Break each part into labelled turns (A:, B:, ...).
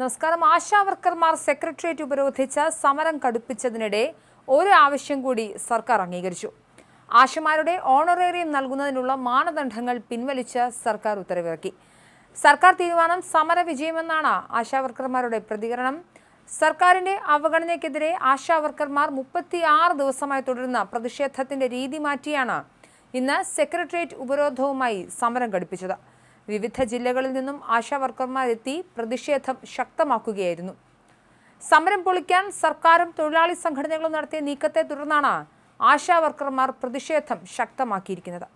A: നമസ്കാരം. ആശാ വർക്കർമാർ സെക്രട്ടേറിയറ്റ് ഉപരോധിച്ച് സമരം കടുപ്പിച്ചതിനിടെ ഒരു ആവശ്യം കൂടി സർക്കാർ അംഗീകരിച്ചു. ആശമാരുടെ ഓണറേറിയം നൽകുന്നതിനുള്ള മാനദണ്ഡങ്ങൾ പിൻവലിച്ച് സർക്കാർ ഉത്തരവിറക്കി. സർക്കാർ തീരുമാനം സമരവിജയമെന്നാണ് ആശാവർക്കർമാരുടെ ആശാ വർക്കർമാരുടെ പ്രതികരണം. സർക്കാരിന്റെ അവഗണനയ്ക്കെതിരെ ആശാവർക്കർമാർ മുപ്പത്തിയാറ് ദിവസമായി തുടരുന്ന പ്രതിഷേധത്തിന്റെ രീതി മാറ്റിയാണ് ഇന്ന് സെക്രട്ടേറിയറ്റ് ഉപരോധവുമായി സമരം ഘടിപ്പിച്ചത്. വിവിധ ജില്ലകളിൽ നിന്നും ആശാവർക്കർമാരെത്തി പ്രതിഷേധം ശക്തമാക്കുകയായിരുന്നു. സമരം പൊളിക്കാൻ സർക്കാരും തൊഴിലാളി സംഘടനകളും നടത്തിയ നീക്കത്തെ തുടർന്നാണ് ആശാവർക്കർമാർ പ്രതിഷേധം ശക്തമാക്കിയിരിക്കുന്നത്.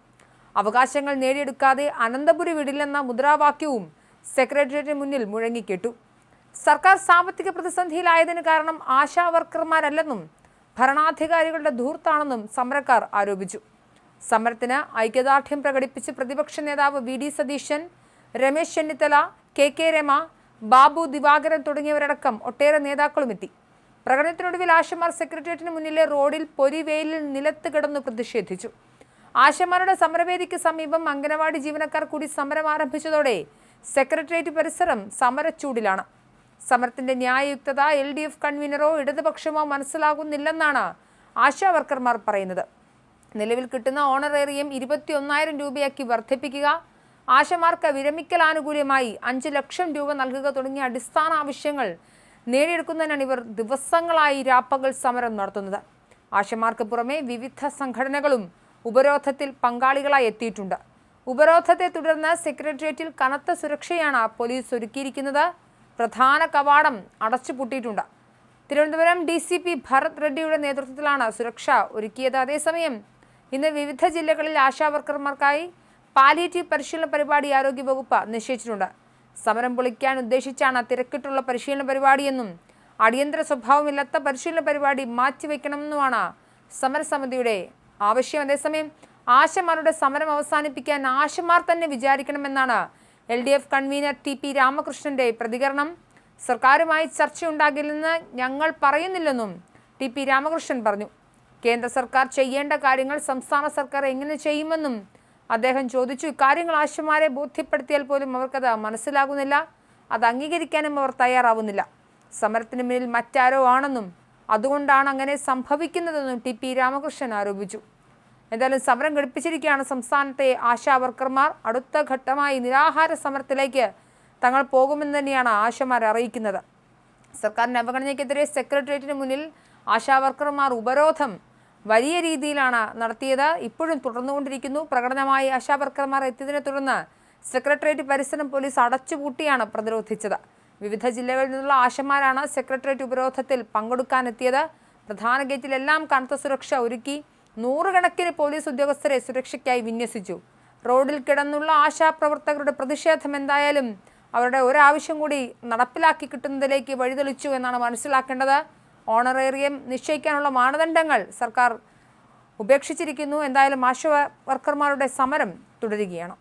A: അവകാശങ്ങൾ നേടിയെടുക്കാതെ അനന്തപുരി വിടില്ലെന്ന മുദ്രാവാക്യവും സെക്രട്ടേറിയറ്റിന് മുന്നിൽ മുഴങ്ങിക്കേട്ടു. സർക്കാർ സാമ്പത്തിക പ്രതിസന്ധിയിലായതിന് കാരണം ആശാവർക്കർമാരല്ലെന്നും ഭരണാധികാരികളുടെ ധൂർത്താണെന്നും സമരക്കാർ ആരോപിച്ചു. സമരത്തിന് ഐക്യദാർഢ്യം പ്രകടിപ്പിച്ച് പ്രതിപക്ഷ നേതാവ് V D Satheesan Ramesh Chennithala K K Rema Babu Divakaran തുടങ്ങിയവരടക്കം ഒട്ടേറെ നേതാക്കളും എത്തി. പ്രകടനത്തിനൊടുവിൽ ആശമാർ സെക്രട്ടേറിയറ്റിന് മുന്നിലെ റോഡിൽ പൊരിവെയിലിൽ നിലത്ത് കിടന്നു പ്രതിഷേധിച്ചു. ആശമാരുടെ സമരവേദിക്ക് സമീപം അംഗനവാടി ജീവനക്കാർ കൂടി സമരം ആരംഭിച്ചതോടെ സെക്രട്ടേറിയറ്റ് പരിസരം സമരച്ചൂടിലാണ്. സമരത്തിന്റെ ന്യായയുക്തത എൽ ഡി എഫ് കൺവീനറോ ഇടതുപക്ഷമോ മനസ്സിലാകുന്നില്ലെന്നാണ് ആശാവർക്കർമാർ പറയുന്നത്. നിലവിൽ കിട്ടുന്ന ഓണറേറിയം ഇരുപത്തിയൊന്നായിരം രൂപയാക്കി വർദ്ധിപ്പിക്കുക. ആശമാർക്ക് വിരമിക്കൽ ആനുകൂല്യമായി അഞ്ച് ലക്ഷം രൂപ നൽകുക തുടങ്ങിയ അടിസ്ഥാന ആവശ്യങ്ങൾ നേടിയെടുക്കുന്നതിനാണ് ഇവർ ദിവസങ്ങളായി രാപ്പകൽ സമരം നടത്തുന്നത്. ആശമാർക്ക് പുറമെ വിവിധ സംഘടനകളും ഉപരോധത്തിൽ പങ്കാളികളായി എത്തിയിട്ടുണ്ട്. ഉപരോധത്തെ തുടർന്ന് സെക്രട്ടേറിയറ്റിൽ കനത്ത സുരക്ഷയാണ് പോലീസ് ഒരുക്കിയിരിക്കുന്നത്. പ്രധാന കവാടം അടച്ചുപൂട്ടിയിട്ടുണ്ട്. Thiruvananthapuram D C P Bharath റെഡ്ഡിയുടെ നേതൃത്വത്തിലാണ് സുരക്ഷ ഒരുക്കിയത്. അതേസമയം ഇന്ന് വിവിധ ജില്ലകളിൽ ആശാവർക്കർമാർക്കായി പാലിയേറ്റീവ് പരിശീലന പരിപാടി ആരോഗ്യവകുപ്പ് നിശ്ചയിച്ചിട്ടുണ്ട്. സമരം പൊളിക്കാൻ ഉദ്ദേശിച്ചാണ് തിരക്കിട്ടുള്ള പരിശീലന പരിപാടിയെന്നും അടിയന്തര സ്വഭാവമില്ലാത്ത പരിശീലന പരിപാടി മാറ്റിവെക്കണമെന്നുമാണ് സമരസമിതിയുടെ ആവശ്യം. അതേസമയം ആശമാരുടെ സമരം അവസാനിപ്പിക്കാൻ ആശമാർ തന്നെ വിചാരിക്കണമെന്നാണ് L D F convener T P രാമകൃഷ്ണന്റെ പ്രതികരണം. സർക്കാരുമായി ചർച്ചയുണ്ടാകില്ലെന്ന് ഞങ്ങൾ പറയുന്നില്ലെന്നും ടി പി രാമകൃഷ്ണൻ പറഞ്ഞു. കേന്ദ്ര സർക്കാർ ചെയ്യേണ്ട കാര്യങ്ങൾ സംസ്ഥാന സർക്കാർ എങ്ങനെ ചെയ്യുമെന്നും അദ്ദേഹം ചോദിച്ചു. ഇക്കാര്യങ്ങൾ ആശുമാരെ ബോധ്യപ്പെടുത്തിയാൽ പോലും അവർക്കത് മനസ്സിലാകുന്നില്ല. അത് അംഗീകരിക്കാനും അവർ തയ്യാറാവുന്നില്ല. സമരത്തിന് മുന്നിൽ മറ്റാരോ ആണെന്നും അതുകൊണ്ടാണ് അങ്ങനെ സംഭവിക്കുന്നതെന്നും ടി പി രാമകൃഷ്ണൻ ആരോപിച്ചു. എന്തായാലും സമരം ഘടിപ്പിച്ചിരിക്കുകയാണ് സംസ്ഥാനത്തെ ആശാ വർക്കർമാർ. അടുത്ത ഘട്ടമായി നിരാഹാര സമരത്തിലേക്ക് തങ്ങൾ പോകുമെന്ന് തന്നെയാണ് ആശമാർ അറിയിക്കുന്നത്. സർക്കാരിന്റെ അവഗണനയ്ക്കെതിരെ സെക്രട്ടേറിയറ്റിന് മുന്നിൽ ആശാ വർക്കർമാർ ഉപരോധം വലിയ രീതിയിലാണ് നടത്തിയത്. ഇപ്പോഴും തുടർന്നുകൊണ്ടിരിക്കുന്നു. പ്രകടനമായി ആശാ വർക്കർമാർ എത്തിയതിനെ തുടർന്ന് സെക്രട്ടേറിയറ്റ് പരിസരം പോലീസ് അടച്ചുപൂട്ടിയാണ് പ്രതിരോധിച്ചത്. വിവിധ ജില്ലകളിൽ നിന്നുള്ള ആശമാരാണ് സെക്രട്ടേറിയറ്റ് ഉപരോധത്തിൽ പങ്കെടുക്കാനെത്തിയത്. പ്രധാന ഗേറ്റിലെല്ലാം കനത്ത സുരക്ഷ ഒരുക്കി നൂറുകണക്കിന് പോലീസ് ഉദ്യോഗസ്ഥരെ സുരക്ഷയ്ക്കായി വിന്യസിച്ചു. റോഡിൽ കിടന്നുള്ള ആശാപ്രവർത്തകരുടെ പ്രതിഷേധം എന്തായാലും അവരുടെ ഒരാവശ്യം കൂടി നടപ്പിലാക്കി കിട്ടുന്നതിലേക്ക് വഴിതെളിച്ചു എന്നാണ് മനസ്സിലാക്കേണ്ടത്. ഓണറേറിയം നിശ്ചയിക്കാനുള്ള മാനദണ്ഡങ്ങൾ സർക്കാർ ഉപേക്ഷിച്ചിരിക്കുന്നു. എന്തായാലും ആശ വർക്കർമാരുടെ സമരം തുടരുകയാണ്.